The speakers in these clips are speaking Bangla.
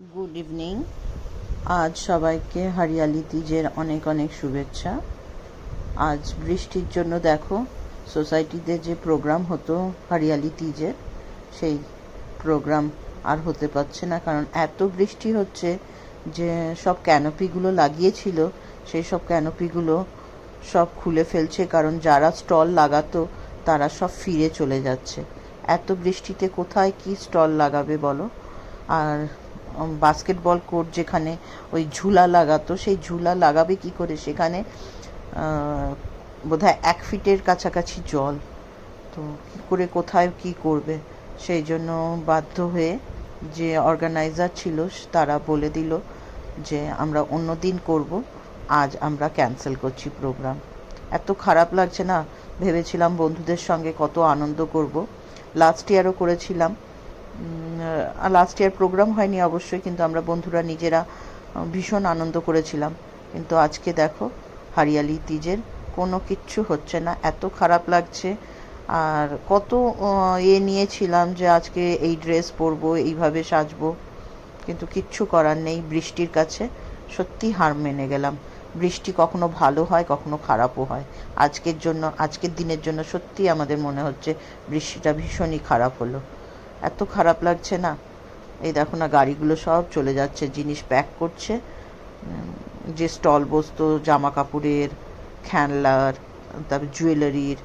গুড ইভিনিং আজ সবাইকে হরিয়ালি তিজের অনেক অনেক শুভেচ্ছা। আজ বৃষ্টির জন্য দেখো, সোসাইটিতে যে প্রোগ্রাম হতো হরিয়ালি তিজের, সেই প্রোগ্রাম আর হতে পারছে না, কারণ এত বৃষ্টি হচ্ছে যে সব ক্যানোপিগুলো লাগিয়েছিল, সেই সব ক্যানোপিগুলো সব খুলে ফেলছে, কারণ যারা স্টল লাগাতো, তারা সব ফিরে চলে যাচ্ছে। এত বৃষ্টিতে কোথায় কি স্টল লাগাবে বলো? আর বাস্কেটবল কোর্ট যেখানে ওই ঝুলা লাগাতো, সেই ঝুলা লাগাবে কি করে? সেখানে বোধহয় এক ফিটের কাছাকাছি জল। তো কী করে, কোথায় কি করবে? সেই জন্য বাধ্য হয়ে যে অর্গানাইজার ছিল, তারা বলে দিল যে, আমরা অন্য দিন করব, আজ আমরা ক্যান্সেল করছি প্রোগ্রাম এত খারাপ লাগছে না? ভেবেছিলাম বন্ধুদের সঙ্গে কত আনন্দ করব। লাস্ট ইয়ারও করেছিলাম। লাস্ট ইয়ার প্রোগ্রাম হয়নি অবশ্যই, কিন্তু আমরা বন্ধুরা নিজেরা ভীষণ আনন্দ করেছিলাম। কিন্তু আজকে দেখো, হারিয়ালি তিজের কোনো কিচ্ছু হচ্ছে না। এত খারাপ লাগছে। আর কত এ নিয়েছিলাম যে আজকে এই ড্রেস পরবো, এইভাবে সাজবো। কিন্তু কিচ্ছু করার নেই বৃষ্টির কাছে। সত্যি হার মেনে গেলাম। বৃষ্টি কখনো ভালো হয়, কখনো খারাপও হয়। আজকের জন্য, আজকের দিনের জন্য সত্যি আমাদের মনে হচ্ছে বৃষ্টিটা ভীষণই খারাপ হলো। এত খারাপ লাগছে না। এই দেখো না, গাড়িগুলো সব চলে যাচ্ছে, জিনিস প্যাক করছে। যে স্টল বসতো জামা কাপড়ের খেলনার, তারপর জুয়েলারির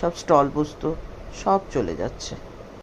সব স্টল বসতো, সব চলে যাচ্ছে।